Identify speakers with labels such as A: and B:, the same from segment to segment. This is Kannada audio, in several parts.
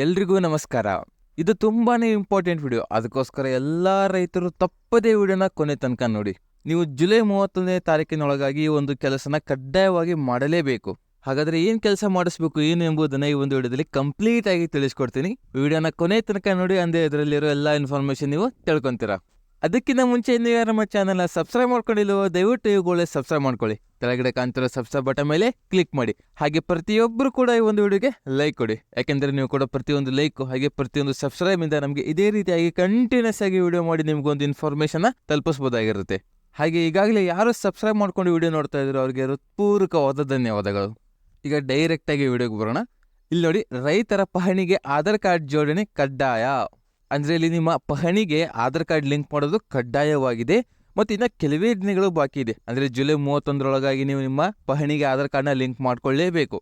A: ಎಲ್ರಿಗೂ ನಮಸ್ಕಾರ. ಇದು ತುಂಬಾನೇ ಇಂಪಾರ್ಟೆಂಟ್ ವಿಡಿಯೋ ಅದಕ್ಕೋಸ್ಕರ ಎಲ್ಲ ರೈತರು ತಪ್ಪದೇ ವಿಡಿಯೋನ ಕೊನೆ ತನಕ ನೋಡಿ. ನೀವು ಜುಲೈ ಮೂವತ್ತೊಂದನೇ ತಾರೀಕಿನೊಳಗಾಗಿ ಒಂದು ಕೆಲಸನ ಕಡ್ಡಾಯವಾಗಿ ಮಾಡಲೇಬೇಕು. ಹಾಗಾದ್ರೆ ಏನ್ ಕೆಲಸ ಮಾಡಿಸ್ಬೇಕು, ಏನು ಎಂಬುದನ್ನ ಈ ಒಂದು ವಿಡಿಯೋದಲ್ಲಿ ಕಂಪ್ಲೀಟ್ ಆಗಿ ತಿಳಿಸ್ಕೊಡ್ತೀನಿ. ವಿಡಿಯೋನ ಕೊನೆ ತನಕ ನೋಡಿ ಅಂದ್ರೆ ಇದರಲ್ಲಿರೋ ಎಲ್ಲಾ ಇನ್ಫಾರ್ಮೇಷನ್ ನೀವು ತಿಳ್ಕೊಂತೀರಾ. ಅದಕ್ಕಿಂತ ಮುಂಚೆ ನೀವು ಯಾರು ನಮ್ಮ ಚಾನಲ್ನ ಸಬ್ಸ್ಕ್ರೈಬ್ ಮಾಡ್ಕೊಂಡಿಲ್ವೋ, ದಯವಿಟ್ಟು ಇವುಗಳೇ ಸಬ್ಸ್ಕ್ರೈಬ್ ಮಾಡ್ಕೊಳ್ಳಿ. ಕೆಳಗಡೆ ಕಾಣ್ತಿರೋ ಸಬ್ಸ್ಕ್ರೈಬ್ ಬಟನ್ ಮೇಲೆ ಕ್ಲಿಕ್ ಮಾಡಿ. ಹಾಗೆ ಪ್ರತಿಯೊಬ್ಬರು ಕೂಡ ಈ ಒಂದು ವಿಡಿಯೋಗೆ ಲೈಕ್ ಕೊಡಿ. ಯಾಕೆಂದರೆ ನೀವು ಕೂಡ ಪ್ರತಿಯೊಂದು ಲೈಕ್ ಹಾಗೆ ಪ್ರತಿಯೊಂದು ಸಬ್ಸ್ಕ್ರೈಬಿಂದ ನಮಗೆ ಇದೇ ರೀತಿಯಾಗಿ ಕಂಟಿನ್ಯೂಸ್ ಆಗಿ ವಿಡಿಯೋ ಮಾಡಿ ನಿಮಗೊಂದು ಇನ್ಫಾರ್ಮೇಷನ್ನ ತಲುಪಿಸ್ಬೋದಾಗಿರುತ್ತೆ. ಹಾಗೆ ಈಗಾಗಲೇ ಯಾರು ಸಬ್ಸ್ಕ್ರೈಬ್ ಮಾಡ್ಕೊಂಡು ವಿಡಿಯೋ ನೋಡ್ತಾ ಇದ್ರು ಅವ್ರಿಗೆ ಹೃತ್ಪೂರ್ವಕವಾದ ಧನ್ಯವಾದಗಳು. ಈಗ ಡೈರೆಕ್ಟಾಗಿ ವಿಡಿಯೋಗೆ ಬರೋಣ. ಇಲ್ಲಿ ನೋಡಿ ರೈತರ ಪಹಣಿಗೆ ಆಧಾರ್ ಕಾರ್ಡ್ ಜೋಡಣೆ ಕಡ್ಡಾಯ. ಅಂದ್ರೆ ಇಲ್ಲಿ ನಿಮ್ಮ ಪಹಣಿಗೆ ಆಧಾರ್ ಕಾರ್ಡ್ ಲಿಂಕ್ ಮಾಡೋದು ಕಡ್ಡಾಯವಾಗಿದೆ ಮತ್ತು ಇನ್ನು ಕೆಲವೇ ದಿನಗಳು ಬಾಕಿ ಇದೆ. ಅಂದ್ರೆ ಜುಲೈ ಮೂವತ್ತೊಂದರೊಳಗಾಗಿ ನೀವು ನಿಮ್ಮ ಪಹಣಿಗೆ ಆಧಾರ್ ಕಾರ್ಡ್ನ ಲಿಂಕ್ ಮಾಡ್ಕೊಳ್ಳೇಬೇಕು.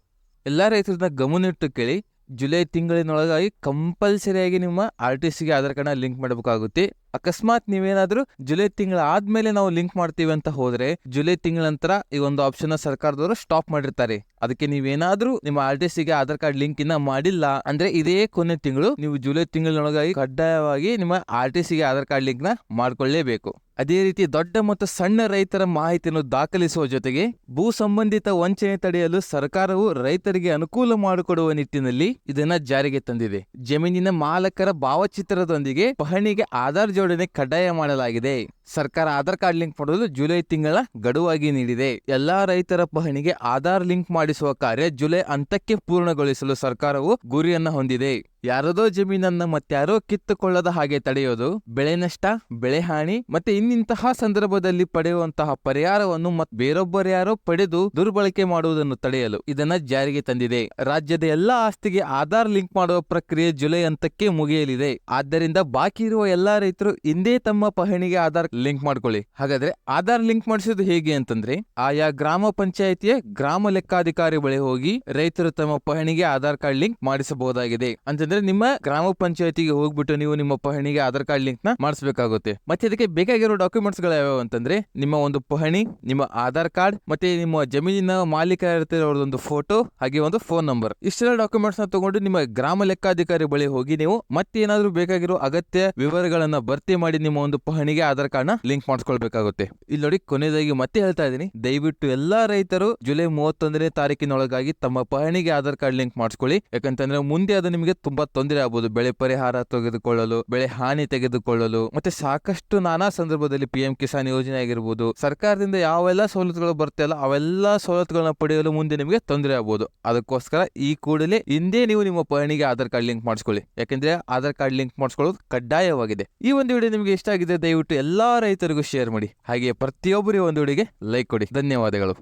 A: ಎಲ್ಲ ರೈತರನ್ನ ಗಮನಿಟ್ಟು ಕೇಳಿ, ಜುಲೈ ತಿಂಗಳಿನೊಳಗಾಗಿ ಕಂಪಲ್ಸರಿಯಾಗಿ ನಿಮ್ಮ ಆರ್ ಟಿ ಸಿಗೆ ಆಧಾರ್ ಕಾರ್ಡ್ನ ಲಿಂಕ್ ಮಾಡಬೇಕಾಗುತ್ತೆ. ಅಕಸ್ಮಾತ್ ನೀವೇನಾದ್ರೂ ಜುಲೈ ತಿಂಗಳ ಆದ್ಮೇಲೆ ನಾವು ಲಿಂಕ್ ಮಾಡ್ತೀವಿ ಅಂತ ಹೋದ್ರೆ, ಜುಲೈ ತಿಂಗಳ ನಂತರ ಈ ಒಂದು ಆಪ್ಷನ್ ಸರ್ಕಾರದವರು ಸ್ಟಾಪ್ ಮಾಡಿರ್ತಾರೆ. ಅದಕ್ಕೆ ನೀವೇನಾದ್ರೂ ನಿಮ್ಮ ಆರ್ ಟಿ ಸಿಗೆ ಆಧಾರ್ ಕಾರ್ಡ್ ಲಿಂಕ್ ಇನ್ನ ಮಾಡಿಲ್ಲ ಅಂದ್ರೆ ಇದೇ ಕೊನೆ ತಿಂಗಳು ನೀವು ಜುಲೈ ತಿಂಗಳೊಳಗಾಗಿ ಕಡ್ಡಾಯವಾಗಿ ನಿಮ್ಮ ಆರ್ ಟಿ ಸಿಗೆ ಆಧಾರ್ ಕಾರ್ಡ್ ಲಿಂಕ್ನ ಮಾಡ್ಕೊಳ್ಳೇಬೇಕು. ಅದೇ ರೀತಿ ದೊಡ್ಡ ಮತ್ತು ಸಣ್ಣ ರೈತರ ಮಾಹಿತಿಯನ್ನು ದಾಖಲಿಸುವ ಜೊತೆಗೆ ಭೂ ಸಂಬಂಧಿತ ವಂಚನೆ ತಡೆಯಲು ಸರ್ಕಾರವು ರೈತರಿಗೆ ಅನುಕೂಲ ಮಾಡಿಕೊಡುವ ನಿಟ್ಟಿನಲ್ಲಿ ಇದನ್ನ ಜಾರಿಗೆ ತಂದಿದೆ. ಜಮೀನಿನ ಮಾಲಕರ ಭಾವಚಿತ್ರದೊಂದಿಗೆ ಪಹಣಿಗೆ ಆಧಾರ್ ಜೋಡಣೆ ಕಡ್ಡಾಯ ಮಾಡಲಾಗಿದೆ. ಸರ್ಕಾರ ಆಧಾರ್ ಕಾರ್ಡ್ ಲಿಂಕ್ ಮಾಡಲು ಜುಲೈ ತಿಂಗಳ ಗಡುವಾಗಿ ನೀಡಿದೆ. ಎಲ್ಲಾ ರೈತರ ಪಹಣಿಗೆ ಆಧಾರ್ ಲಿಂಕ್ ಮಾಡಿಸುವ ಕಾರ್ಯ ಜುಲೈ ಅಂತಕ್ಕೆ ಪೂರ್ಣಗೊಳಿಸಲು ಸರ್ಕಾರವು ಗುರಿಯನ್ನ ಹೊಂದಿದೆ. ಯಾರದೋ ಜಮೀನನ್ನ ಮತ್ಯಾರೋ ಕಿತ್ತುಕೊಳ್ಳದ ಹಾಗೆ ತಡೆಯೋದು, ಬೆಳೆ ನಷ್ಟ, ಬೆಳೆ ಹಾನಿ ಮತ್ತೆ ಇನ್ನಿಂತಹ ಸಂದರ್ಭದಲ್ಲಿ ಪಡೆಯುವಂತಹ ಪರಿಹಾರವನ್ನು ಮತ್ ಬೇರೊಬ್ಬರ್ಯಾರೋ ಪಡೆದು ದುರ್ಬಳಕೆ ಮಾಡುವುದನ್ನು ತಡೆಯಲು ಇದನ್ನ ಜಾರಿಗೆ ತಂದಿದೆ. ರಾಜ್ಯದ ಎಲ್ಲಾ ಆಸ್ತಿಗೆ ಆಧಾರ್ ಲಿಂಕ್ ಮಾಡುವ ಪ್ರಕ್ರಿಯೆ ಜುಲೈ ಅಂತಕ್ಕೆ ಮುಗಿಯಲಿದೆ. ಆದ್ದರಿಂದ ಬಾಕಿ ಇರುವ ಎಲ್ಲಾ ರೈತರು ಇಂದೇ ತಮ್ಮ ಪಹಣಿಗೆ ಆಧಾರ್ ಲಿಂಕ್ ಮಾಡ್ಕೊಳ್ಳಿ. ಹಾಗಾದ್ರೆ ಆಧಾರ್ ಲಿಂಕ್ ಮಾಡಿಸೋದು ಹೇಗೆ ಅಂತಂದ್ರೆ, ಆಯಾ ಗ್ರಾಮ ಪಂಚಾಯಿತಿಯ ಗ್ರಾಮ ಲೆಕ್ಕಾಧಿಕಾರಿ ಬಳಿ ಹೋಗಿ ರೈತರು ತಮ್ಮ ಪಹಣಿಗೆ ಆಧಾರ್ ಕಾರ್ಡ್ ಲಿಂಕ್ ಮಾಡಿಸಬಹುದಾಗಿದೆ. ಅಂತಂದ್ರೆ ನಿಮ್ಮ ಗ್ರಾಮ ಪಂಚಾಯತಿಗೆ ಹೋಗ್ಬಿಟ್ಟು ನೀವು ನಿಮ್ಮ ಪಹಣಿಗೆ ಆಧಾರ್ ಕಾರ್ಡ್ ಲಿಂಕ್ನ ಮಾಡಿಸಬೇಕಾಗುತ್ತೆ. ಮತ್ತೆ ಅದಕ್ಕೆ ಬೇಕಾಗಿರೋ ಡಾಕ್ಯುಮೆಂಟ್ಸ್ಗಳು ಯಾವ್ಯಾವ ಅಂತಂದ್ರೆ, ನಿಮ್ಮ ಒಂದು ಪಹಣಿ, ನಿಮ್ಮ ಆಧಾರ್ ಕಾರ್ಡ್, ಮತ್ತೆ ನಿಮ್ಮ ಜಮೀನಿನ ಮಾಲೀಕ ಅವ್ರದೊಂದು ಫೋಟೋ, ಹಾಗೆ ಒಂದು ಫೋನ್ ನಂಬರ್. ಇಷ್ಟೆಲ್ಲ ಡಾಕ್ಯುಮೆಂಟ್ಸ್ನ ತಗೊಂಡು ನಿಮ್ಮ ಗ್ರಾಮ ಲೆಕ್ಕಾಧಿಕಾರಿ ಬಳಿ ಹೋಗಿ ನೀವು ಮತ್ತೆ ಮತ್ತೇನಾದ್ರೂ ಬೇಕಾಗಿರೋ ಅಗತ್ಯ ವಿವರಗಳನ್ನ ಭರ್ತಿ ಮಾಡಿ ನಿಮ್ಮ ಒಂದು ಪಹಣಿಗೆ ಆಧಾರ್ ಕಾರ್ಡ್ ಲಿಂಕ್ ಮಾಡಿಸ್ಕೊಳ್ಬೇಕಾಗುತ್ತೆ. ಇಲ್ಲಿ ನೋಡಿ ಕೊನೆಯದಾಗಿ ಮತ್ತೆ ಹೇಳ್ತಾ ಇದ್ದೀನಿ. ದಯವಿಟ್ಟು ಎಲ್ಲಾ ರೈತರು ಜುಲೈ ಮೂವತ್ತೊಂದನೇ ತಾರೀಕಿನೊಳಗಾಗಿ ತಮ್ಮ ಪಹಣಿಗೆ ಆಧಾರ್ ಕಾರ್ಡ್ ಲಿಂಕ್ ಮಾಡಿಸ್ಕೊಳ್ಳಿ. ಯಾಕಂತಂದ್ರೆ ಮುಂದೆ ಅದು ನಿಮಗೆ ತುಂಬಾ ತೊಂದರೆ ಆಗಬಹುದು ಬೆಳೆ ಪರಿಹಾರ ತೆಗೆದುಕೊಳ್ಳಲು, ಬೆಳೆ ಹಾನಿ ತೆಗೆದುಕೊಳ್ಳಲು, ಮತ್ತೆ ಸಾಕಷ್ಟು ನಾನಾ ಸಂದರ್ಭದಲ್ಲಿ ಪಿ ಎಂ ಕಿಸಾನ್ ಯೋಜನೆ ಆಗಿರ್ಬೋದು. ಸರ್ಕಾರದಿಂದ ಯಾವೆಲ್ಲ ಸವಲತ್ತುಗಳು ಬರ್ತಿಲ್ಲ ಅವೆಲ್ಲ ಸವಲತ್ತುಗಳನ್ನ ಪಡೆಯಲು ಮುಂದೆ ನಿಮಗೆ ತೊಂದರೆ ಆಗಬಹುದು ಅದಕ್ಕೋಸ್ಕರ ಈ ಕೂಡಲೇ ಹಿಂದೆ ನೀವು ನಿಮ್ಮ ಪಹಣಿಗೆ ಆಧಾರ್ ಕಾರ್ಡ್ ಲಿಂಕ್ ಮಾಡಿಸ್ಕೊಳ್ಳಿ. ಯಾಕಂದ್ರೆ ಆಧಾರ್ ಕಾರ್ಡ್ ಲಿಂಕ್ ಮಾಡಿಸ್ಕೊಳ್ಳೋದು ಕಡ್ಡಾಯವಾಗಿದೆ. ಈ ಒಂದು ವಿಡಿಯೋ ನಿಮಗೆ ಇಷ್ಟ ಆಗಿದೆ ದಯವಿಟ್ಟು ಎಲ್ಲಾ ರೈತರಿಗೂ ಶೇರ್ ಮಾಡಿ. ಹಾಗೆ ಪ್ರತಿಯೊಬ್ಬರಿಗೂ ಒಂದು ಲೈಕ್ ಕೊಡಿ. ಧನ್ಯವಾದಗಳು.